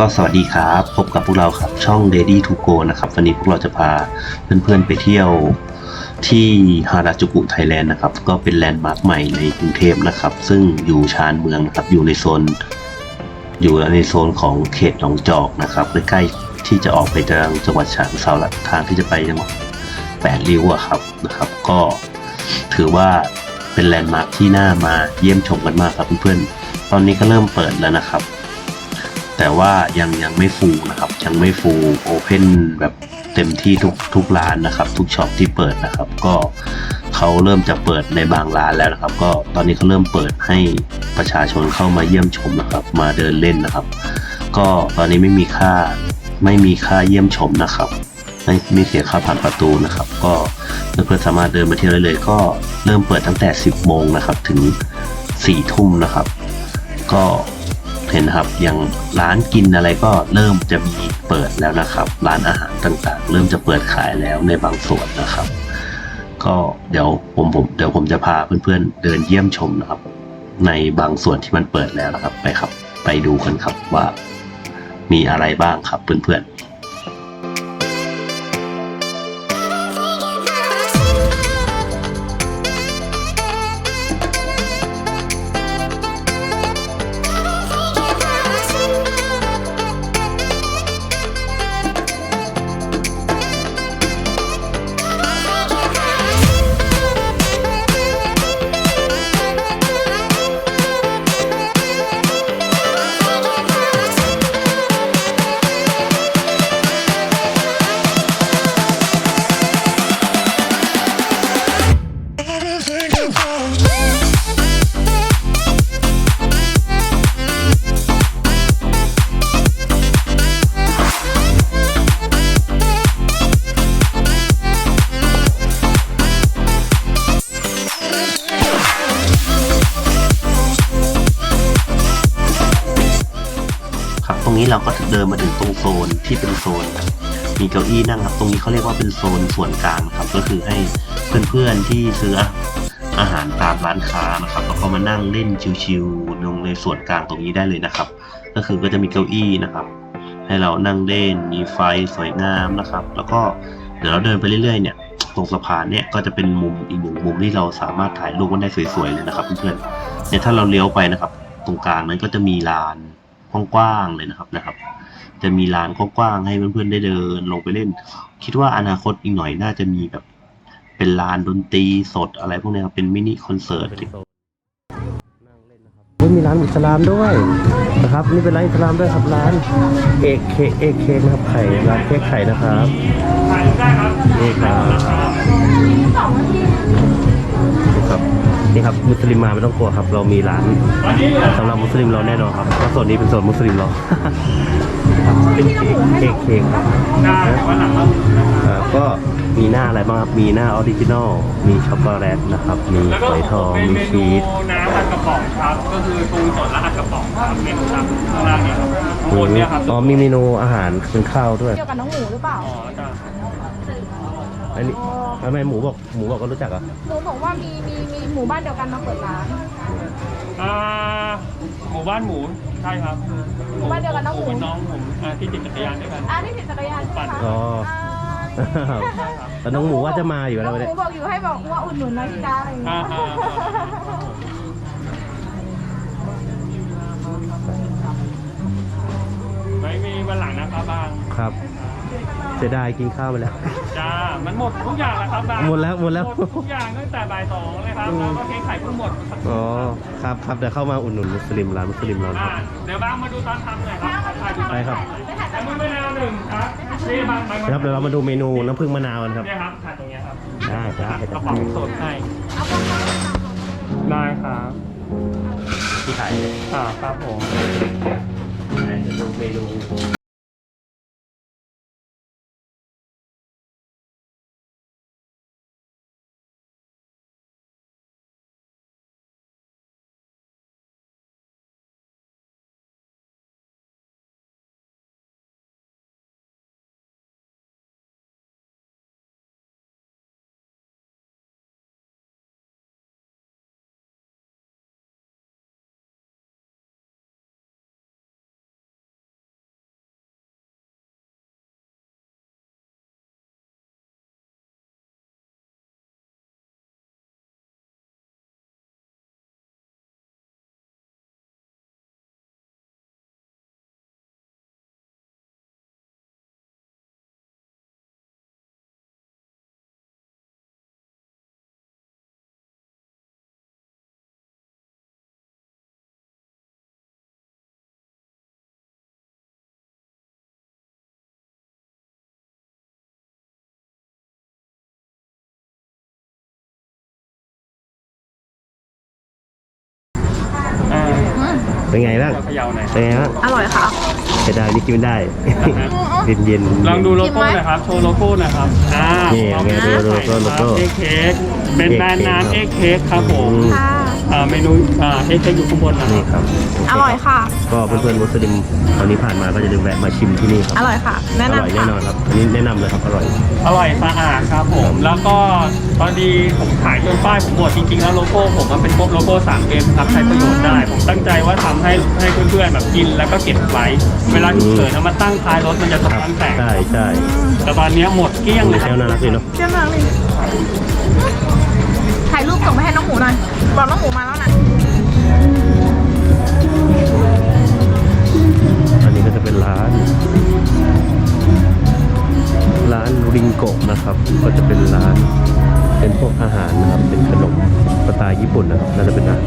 ก็สวัสดีครับ พบกับพวกเราครับช่อง Daddy to Go นะครับ วันนี้พวกเราจะพาเพื่อนๆไปเที่ยวที่ฮาราจูกุไทยแลนด์นะครับ ก็เป็นแลนด์มาร์คใหม่ในกรุงเทพนะครับ ซึ่งอยู่ชานเมืองนะครับ อยู่ในโซน อยู่ในโซนของเขตหนองจอกนะครับใกล้ๆที่จะออกไปทางจังหวัดฉะเชิงเทราและทางที่จะไปจังหวัดแปดริ้วอะครับนะครับ ก็ถือว่าเป็นแลนด์มาร์คที่น่ามาเยี่ยมชมกันมากครับเพื่อนๆตอนนี้ก็เริ่มเปิดแล้วนะครับ แต่ว่ายังยังไม่ฟูนะครับ ยังไม่ฟูโอเพนแบบเต็มที่ทุกทุกร้านนะครับ ทุกช็อปที่เปิดนะครับ ก็เขาเริ่มจะเปิดในบางร้านแล้วนะครับ ก็ตอนนี้เขาเริ่มเปิดให้ประชาชนเข้ามาเยี่ยมชมนะครับ มาเดินเล่นนะครับ ก็ตอนนี้ไม่มีค่าไม่มีค่าเยี่ยมชมนะครับไม่ไม่เสียค่าผ่านประตูนะครับ ก็เพื่อนๆสามารถเดินมาเที่ยวได้เลย ก็เริ่มเปิดตั้งแต่ 10โมงนะครับ ถึง4ทุ่มนะครับ ก็ ห็นครับอย่างร้านกินอะไรก็เริ่มจะมีเปิดแล้วนะครับ ร้านอาหารต่างๆ เริ่มจะเปิดขายแล้วในบางส่วนนะครับ ก็เดี๋ยวผมผมเดี๋ยวผมจะพาเพื่อนๆเดินเยี่ยมชมนะครับ ในบางส่วนที่มันเปิดแล้วนะครับไปครับ ไปดูกันครับว่ามีอะไรบ้างครับเพื่อนๆ ดินมาถึงตรงโซนที่เป็นโซน มีเก้าอี้นั่งครับ ตรงนี้เขาเรียกว่าเป็นโซนส่วนกลางครับ ก็คือให้เพื่อนๆที่ซื้ออาหารตามร้านค้านะครับแล้วก็มานั่งเล่นชิวๆตรงในส่วนกลางตรงนี้ได้เลยนะครับ ก็คือก็จะมีเก้าอี้นะครับ ให้เรานั่งเล่นมีไฟสวยงามนะครับ แล้วก็เดี๋ยวเราเดินไปเรื่อยๆเนี่ยตรงสะพานเนี่ยก็จะเป็นมุมอีกหนึ่งมุมที่เราสามารถถ่ายรูปกันได้สวยๆเลยนะครับเพื่อนๆเนี่ยถ้าเราเลี้ยวไปนะครับ ตรงกลางนั้นก็จะมีลานกว้างๆเลยนะครับนะครับ จะมีลานกว้างๆให้เพื่อนๆได้เดินลงไปเล่น คิดว่าอนาคตอีกหน่อยน่าจะมีแบบ เป็นลานดนตรีสดอะไรพวกเนี้ยครับเป็นมินิคอนเสิร์ตโอ้ยมีร้านอิสลามด้วยนะครับนี่เป็นร้านอิสลามด้วยครับร้านเอกเคเอกเค้กนะครับไข่ร้านเค้กไข่นะครับนี่ครับนี่ครับนี่ครับมุสลิมมาไม่ต้องกลัวครับ เรามีร้านสำหรับมุสลิมเราแน่นอนครับเพราะโซนนี้เป็นโซนมุสลิมเราครับ เป็นเค้กเค้กเค้กครับอ่าก็มีหน้าอะไรบ้างครับ มีหน้าออริจินอล มีช็อกโกแลตนะครับ มีแล้วก็ฝอยทองเป็นมีเมนูชีสน้ำอัดกระป๋องครับ ก็คือปูสดและอัดกระป๋องครับเมนูครับข้างล่างเนี่ยครับข้างบนเนี่ยครับอ๋อมีเมนูอาหารเป็นข้าวด้วย เกี่ยวกับน้องหมูหรือเปล่า อ๋อจ้ะอันนี้ทำไมหมูบอกหมูบอกก็รู้จักเหรอะหมูบอกว่ามีมีมีหมู่บ้านเดียวกันมาเปิดร้าน อ่าหมู่บ้านหมูใช่ครับหมู่บ้านเดียวกันน้องหมู เป็นน้องผมอ่าที่ติดจักรยานด้วยกัน อ่านี่ติดจักรยานใช่ไหมคะอ๋ออ่าแต่น้องหมูว่าจะมาอยู่น้แล้อวงหเนี่ยมูบอกอยู่ให้บอกว่าอุดหนุนนะพี่จ้าอะไรอย่างเงี้อ่ายอ่า ไม่มีวันหลังนะครับบาง ครับ เสียดายกินข้าวไปแล้ว จ้า มันหมดทุกอย่างแล้วครับบางหมดแล้วหมดแล้วทุกอย่างตั้งแต่บ่ายสองเลยครับ แล้วก็เค้กไข่เพิ่งหมดสักคอ๋รู่อครับครับเดี๋ยวเข้ามาอุดหนุนมุสลิมร้านมุสลิมเรานะครับอ่าเดี๋ยวบางมาดูตอนทำหน่อยครับถ่ายดูตอนไปครับแล้วมือมะนาวหนึ่งครับนี่บางบางครับเดี๋ยวเรามาดูเมนูน้ำผึ้งมะนาวกันครับ เนี่ยครับถ่ายตรงเนี้ยครับได้ได้กระป๋องสดให้ได้ครับที่ขายอ่าครับผมเมนู เป็นไงบ้างเขย่าหน่อยเป็นไงบ้างอร่อยค่ะไม่ได้นี่กินไม่ได้ เย็นเย็นๆลองดูโลโก้หน่อยครับ โชว์โลโก้หน่อยครับอ่านี่ไงดูโลโก้โลโก้ เอ็กเค้กเป็นแบรนด์น้ำเอ็กเค้กครับผมอืมค่ะ อ่าเมนูอ่าเอ็กเค้กอยู่ข้างบนนะคนี่รับครับอร่อยค่ะ ก็เพื่อนๆมุสลิมตอนนี้ผ่านมาก็จะลืมแวะมาชิมที่นี่ครับอร่อยค่ะ แนะอร่อยนำแน่ค่ะนอนครับอันนี้แนะนำเลยครับอร่อยอร่อยสะอาดครับผม แล้วก็ตอนนี้ผมขายจนป้ายผมหมดจริงๆแล้วโลโก้ผมมันเป็นพวกโลโก้สามเอ็มครับใช้ประโยชน์ได้ ผมตั้งใจว่าทำให้ให้เพื่อนๆแบบกินแล้วก็เก็บไว้ เวลาฉุกเฉินเอามาตั้งท้ายรถมันจะสะครับท้อนแสงใช่ใช่แต่ตอนนี้หมดเกลี้ยงเลยคแซรับวน่ารักดีเนาะเชื่อมากเลยถ่าย รูปส่งไปให้น้องหมูหน่อย บอกน้องหมูมาแล้วนะอันนี้ก็จะเป็นร้าน ร้านริงโกะนะครับ ก็จะเป็นร้าน เป็นพวกอาหารนะครับ เป็นขนมสไตล์ญี่ปุ่นนะครับ น่าจะเป็นร้าน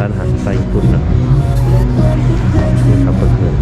ร้านอาหารสไตล์ญี่ปุ่นนะนี่ครับเพื่อน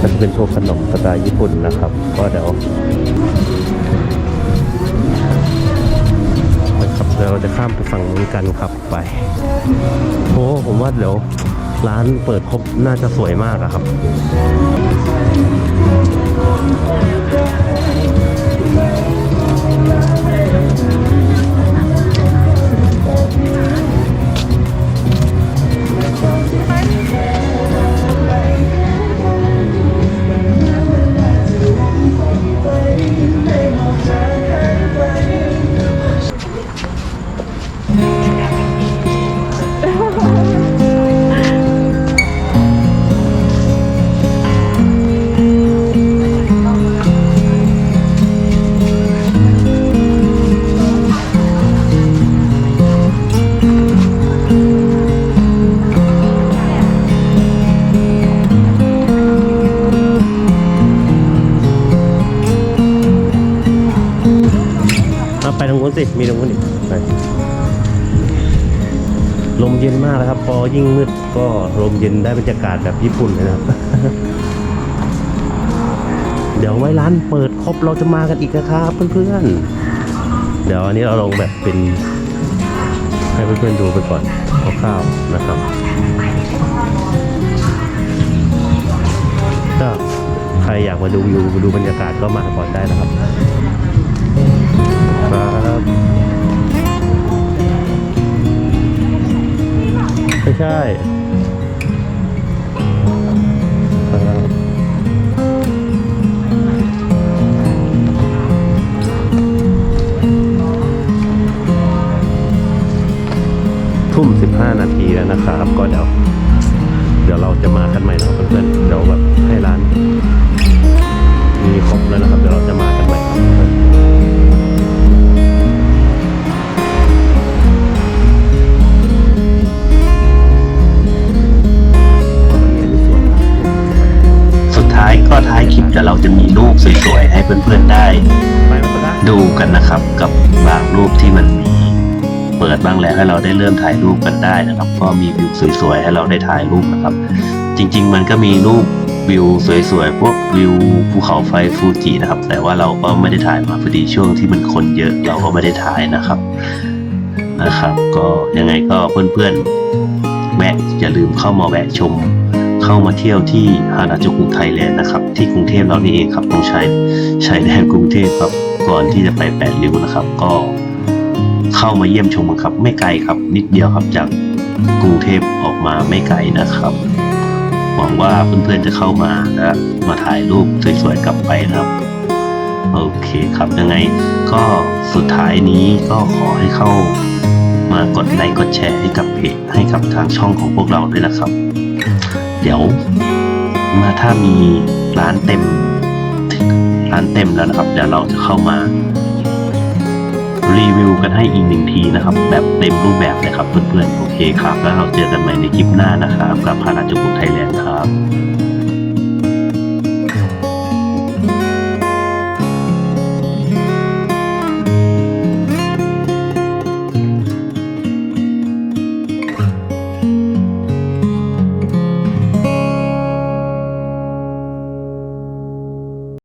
ก็จะเป็นพวกขนมสไตล์ญี่ปุ่นนะครับ ก็เดี๋ยว เดี๋ยวเราจะข้ามไปฝั่งนู้นกันครับไปโอ้ผมว่าเดี๋ยวร้านเปิดครบน่าจะสวยมากอะครับ ลมเย็นมากเลยครับ พอยิ่งมืดก็ลมเย็นได้บรรยากาศแบบญี่ปุ่นเลยนะครับ เดี๋ยวไว้ร้านเปิดครบเราจะมากันอีกนะครับเพื่อนๆ เดี๋ยวอันนี้เราลงแบบเป็นให้เพื่อนๆดูไปก่อนคร่าวๆนะครับก็ใครอยากมาดูวิวมาดูบรรยากาศก็มาก่อนได้นะครับ ไม่ใช่ทุ่มสินาทีแล้วนะครับ ก็เดี๋ยว เดี๋ยวเราจะมากันใหม่นะเพื่อนๆเดี๋ยวแบบให้ร้าน มีครบแล้วนะครับ เดี๋ยวเราจะมา จะมีรูปสวยๆให้เพื่อนๆได้ไปแล้วก็ได้ ดูกันนะครับ กับบางรูปที่มันมีเปิดบ้างแล้วให้เราได้เริ่มถ่ายรูปกันได้นะครับ ก็มีวิวสวยๆให้เราได้ถ่ายรูปนะครับ จริง ๆ มันก็มีรูปวิวสวยๆพวกวิวภูเขาไฟฟูจินะครับ แต่ว่าเราก็ไม่ได้ถ่ายมาพอดีช่วงที่มันคนเยอะเราก็ไม่ได้ถ่ายนะครับนะครับ ก็ยังไงก็เพื่อนๆแวะอย่าลืมเข้ามาแวะชม เข้ามาเที่ยวที่ฮาราจูกุไทยแลนด์นะครับ ที่กรุงเทพเรานี่เองครับตรงชายชายแดนกรุงเทพครับก่อนที่จะไปแปดริ้วนะครับ ก็เข้ามาเยี่ยมชมกันครับ ไม่ไกลครับ นิดเดียวครับจากกรุงเทพออกมาไม่ไกลนะครับหวังว่าเพื่อนๆจะเข้ามาและมาถ่ายรูปสวยๆกลับไปนะครับโอเคครับยังไงก็สุดท้ายนี้ก็ขอให้เข้ามากดไลค์กดแชร์ให้กับเพจให้กับทางช่องของพวกเราด้วยนะครับ เดี๋ยวมาถ้ามีร้านเต็ม ร้านเต็มแล้วนะครับ เดี๋ยวเราจะเข้ามา รีวิวกันให้อีกหนึ่งทีนะครับ แบบเต็มรูปแบบเลยครับเพื่อนๆโอเคครับ แล้วเราเจอกันใหม่ในคลิปหน้านะครับ กับพาราจูกุไทยแลนด์ครับ